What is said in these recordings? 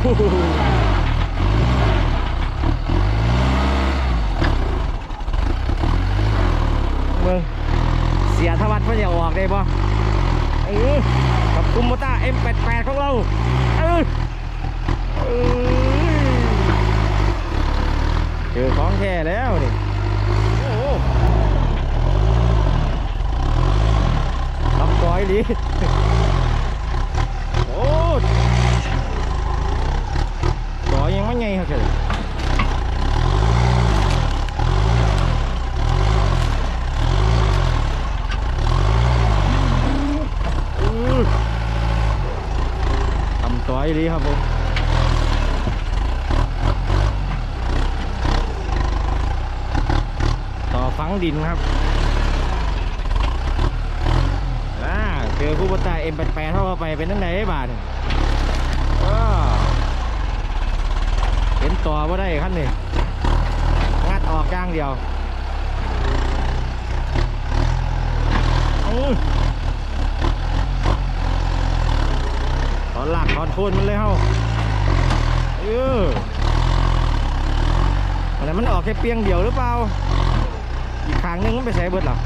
เมืองเสียทวัดเพื่อจะออกได้บ่เออกับกุมโมต้า M88 ของเราเออเออเจอของแท้แล้วนี่โอ้โหรับก้อยดี โอ้ก้อยยังไม่ไงครับเจ้า อื้อ ทำตัวให้ดีครับผมต่อฝังดินครับอ่าเจอผู้บรรจายเอ็มแปดแปดเข้าไปเป็นตั้งไหนบาทเนี่ยอ้าเห็นต่อว่าได้ขั้นนี่งัดออกอย่างเดียวอือ อนหลักถอนโคนมันเลยเฮาเออแต่มันออกแค่เปียงเดียวหรือเปล่า อีกครั้งนึงมันไปใส่เบิดหรอ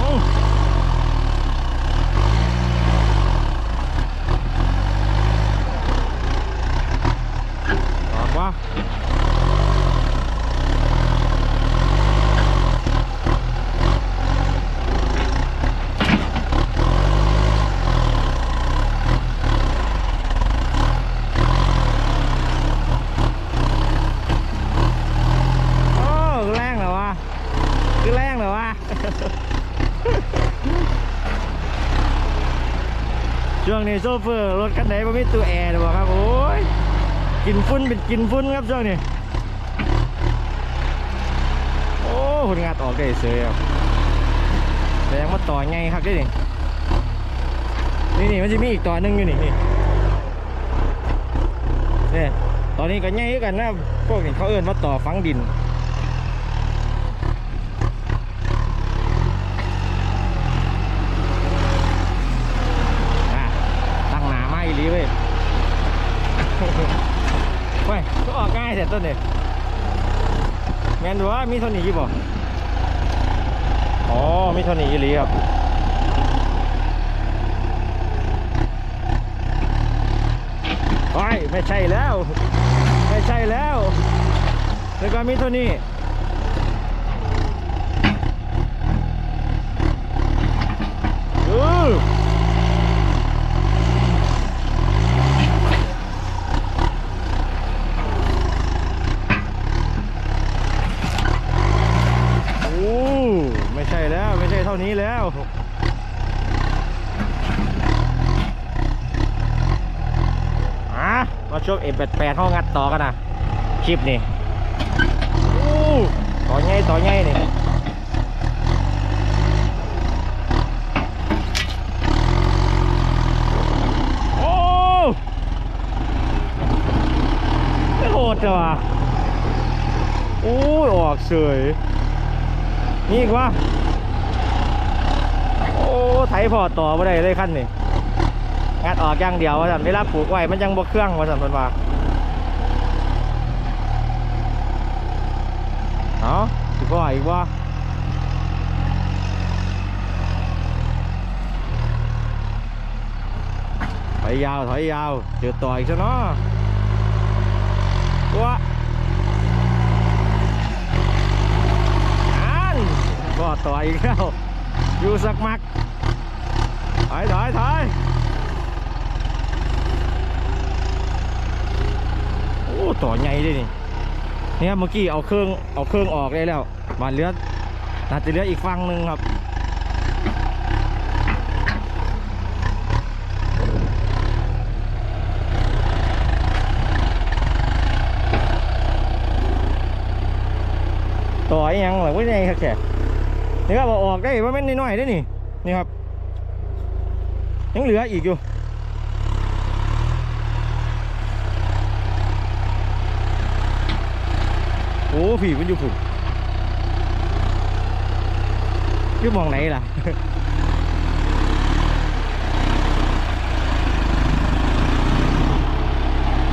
อื้อออกวะโอ้คือแรงเหรอวะคือแรงเหรอวะ ช่วง นี้โซเฟอร์รถคันไหนไม่มีตัวแอร์หรอครับ โอ้ยกินฟุ้นเป็นกินฟุ้นครับช่วงนี้ โอ้คนงานออกได้เสยครับแสดงว่าต่อไงครับได้นี่นี่นี่มันจะมีอีกต่อหนึงอยู่นี่นี่เนี่ยตอนนี้ก็ไงกันนะพวกนี้เขาเอิ้นว่าต่อฝังดิน อะตั้งหนามาอีหลีเว้ย เว้ยก็ออกง่าย แต่ต้นเนี่ยแมนดูว่ามีเท่านี้อยู่บ่อ๋อมีเท่านี้อีหลีครับไอ้ยไม่ใช่แล้ว ไม่ใช่แล้วแล้วก็มีเท่านี้ อือ โอ้ไม่ใช่แล้วไม่ใช่เท่านี้แล้วอ่ะมาชม M88 ห้องงัดต่อกันนะคลิปนี่ต่อใหญ่ต่อใหญ่นี่โอ้โหดจังวะโอ้ยออกเฉยนี่อีกวะโอ้ไถพอต่อไม่ได้เลยขั้นนี่ งัดออกอย่างเดียวว่าสันเวลาปลูกไว้มันยังบกเครื่องว่าสันมันว่าเอาอีกว่าอีกว่าถอยยาวถอยยาวเจอต่ออีกซะเนาะตัวอันก็ต่อยอีกแล้วอยู่สักมักถอยถอยถอยโอ้ ต่อใหญ่ด้วยนี่เนี่ยเมื่อกี้เอาเครื่องเอาเครื่องออกได้แล้วบาเลือดน่าจะเลือดอีกฝั่งหนึ่งครับต่อยยังหรือว่าไงครับแกนี่ครับอาออกได้ว่าแม่นน้อยๆได้นี่นี่ครับยังเหลืออีกอยู่ โอ้ผีมันอยู่ผุ่นอยู่มองไหนล่ะ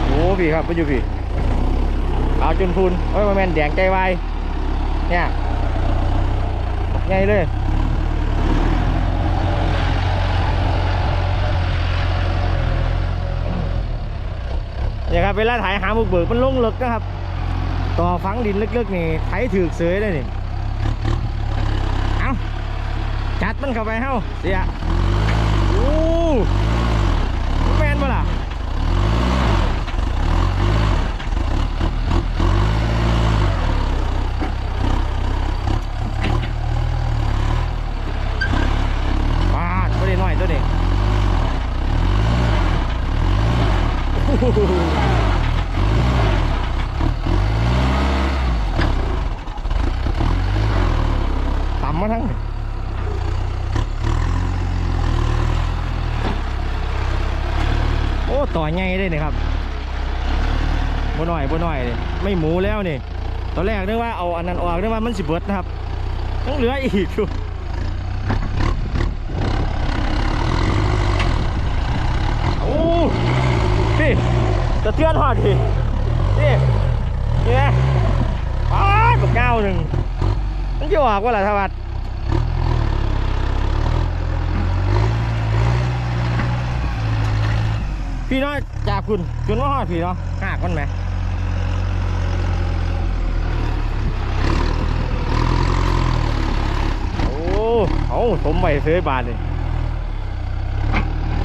โอ้พี่ครับไปอยู่พี่เอาจนพูนโอ้ยมาแมนแดงใจไวเนี่ยไงเลยเนี่ยครับเวลาถ่ายหาหมุกเบิกมันลงลึกนะครับ ต่อฝังดินลึกๆนี่ไถถือเสยได้นี่เอาจัดมันเข้าไปเฮ้าเสียโอ้แมนบ่ล่ะปาดไม่ได้น้อยตัวนี้โอ้โหต่ำมาทั้งโอ้ ต่อใหญ่เลยนี่ครับบ่น้อยบ่น้อยไม่หมูแล้วนี่ ตอนแรกนึกว่าเอาอันนั้นออกนึกว่ามันสิเบิดนะครับยังเหลืออีกอยู่โอ้พี่สะเทือนหอดพี่นี่นี่ไงอ้าวบักเก้าหนึ่งมันจะออกว่าล่ะทวัด พี่น้อยจากคุณจนว่าหอดพี่เนาะหากันไหมโอ้เอาสมใบเสยบาทเลย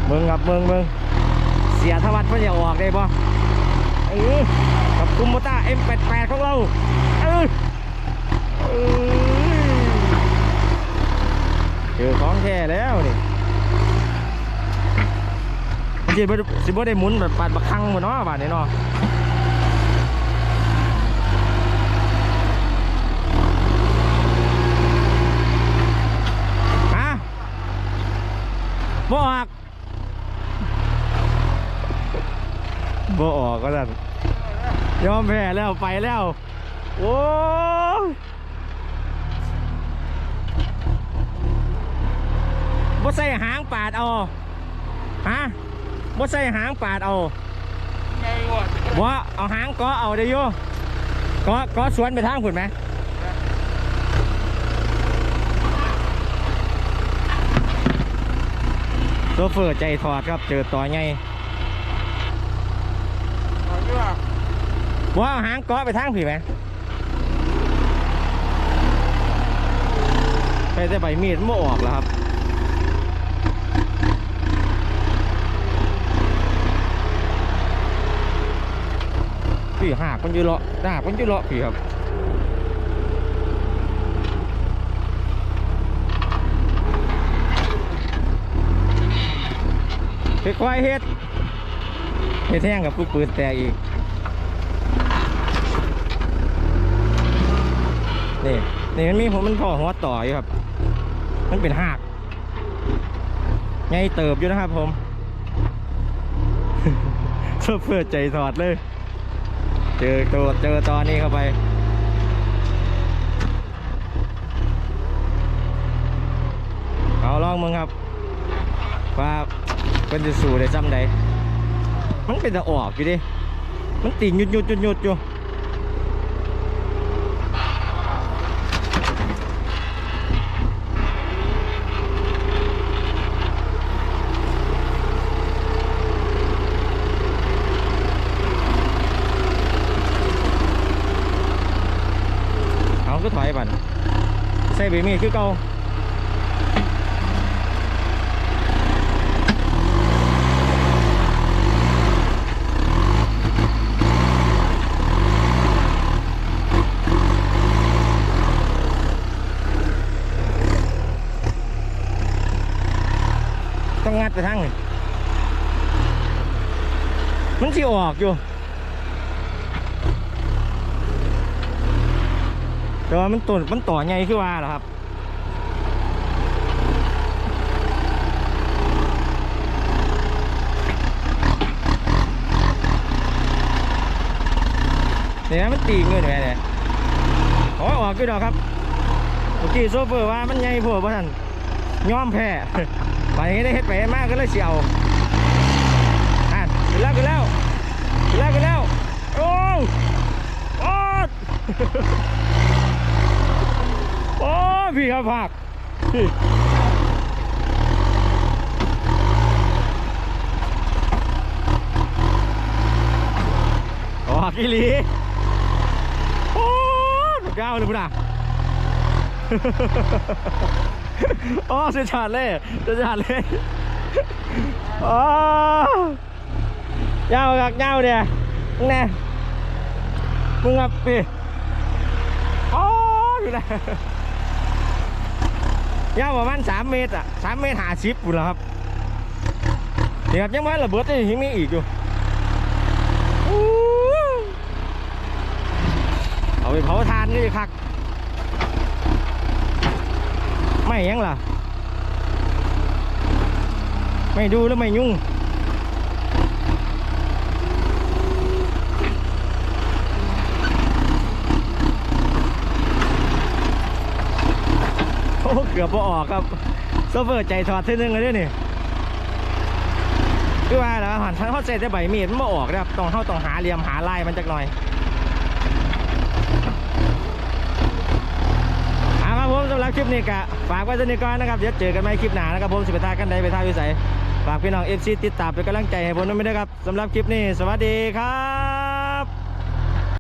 เมืองครับเมืองเมืองเสียทวัดเพื่อจะออกได้ปะเออกับคุมโมต้า M88 ของเราเออเออเจอของแท้แล้วนี่ มันจะสิบ่ได้หมุนแบบปาดบักคังหมดเนาะบาดนี้เนาะฮะบ่ออกบ่ออกก็สั่นยอมแพ้แล้วไปแล้ว โอ้บ่ใส่หางปาดเอาฮะ บ่ใส่หางปาดเอาไงวะบ่เอาหางเก็เอาได้อยู่เก็ก็สวนไปทางพุ่นไหมโซเฟอร์ใจถอดครับเจอต่อไงเอาอยู่อะว่าเอาหางเกาะไปทางผีไหมไปแต่ใบมีดมันบ่ออกแล้วครับ ผีหักมันอยู่เลาะหักมันอยู่เลาะผีครับค่อยเฮ็ดเฮ็ดแท่งกับปืนปืนแตกอีก นี่นี่มันมีผมมันพอหัวต่ออยู่ครับ มันเป็นหากไงเติบอยู่นะครับผมเพื่อเพื่อใจถอดเลย เจอตัวเจอตอนนี้เข้าไป เอาลองมึงครับ ว่าเป็นจะสู่ได้ซ้ำใดมันเป็นตะออกอยู่ดิ มันติ่งหยุดหยุดหยุดหยุดอยู่ เอาก็ถอยบันใส่เบรมีดคือเก่าต้องงัดไปทางนี่มันสิออกอยู่ แต่ว่ามันต้นมันต่อใหญ่ขึ้นมาเหรอครับเนี่ยมันตีเงินไปเลยขอออกขึ้นดอกครับเมื่อกี้โซเฟอร์ว่ามันใหญ่พวกท่านยอมแพ้ไปนี้ได้เฮ็ดไปมากก็เลยเสียวอะขึ้นแล้วขึ้นแล้วแรกไปแล้วโอ้โอ้โอ้ พี่ครับผักโอ้กิลีโอ้สุดยอดเลยพุ่นอะโอ้เสุดยอดเลยเสุดยอดเลยโอ้ยาวกักยาวเดียมึงแน่มึงอะพี่โอ้ดูนะ ยาวประมาณสามเมตรอะสามเมตรหาชิปอยู่แล้วครับนี่ครับยังไม่ระเบิดเลยยังมีอีกอยู่อู้เอาไปเผาทานนี่คักไม่ยังล่ะ ไม่ดูแล้วไม่ยุ่ง เกือบพอออกครับโซเฟอร์ใจถอดเส้นหนึงเลยด้อนี่คือว่าแล้วหันทั้งเขาเสร็จได้ใบมีดมันไม่ออกนะครับต้องเข้าต้องหาเหลี่ยมหาลายมันจักหน่อยเอาครับผมสำหรับคลิปนี้กะฝากไว้เท่นี้ก่อนนะครับเดี๋ยวเจอกันใหม่คลิปหน้านะครับผมสิไปทายกันใดไปทายวิสัยฝากพี่น้องเอฟซีติดตามเป็นกำลังใจให้ผมด้วยไม่ได้วยครับสำหรับคลิปนี้ สวัสดีครับ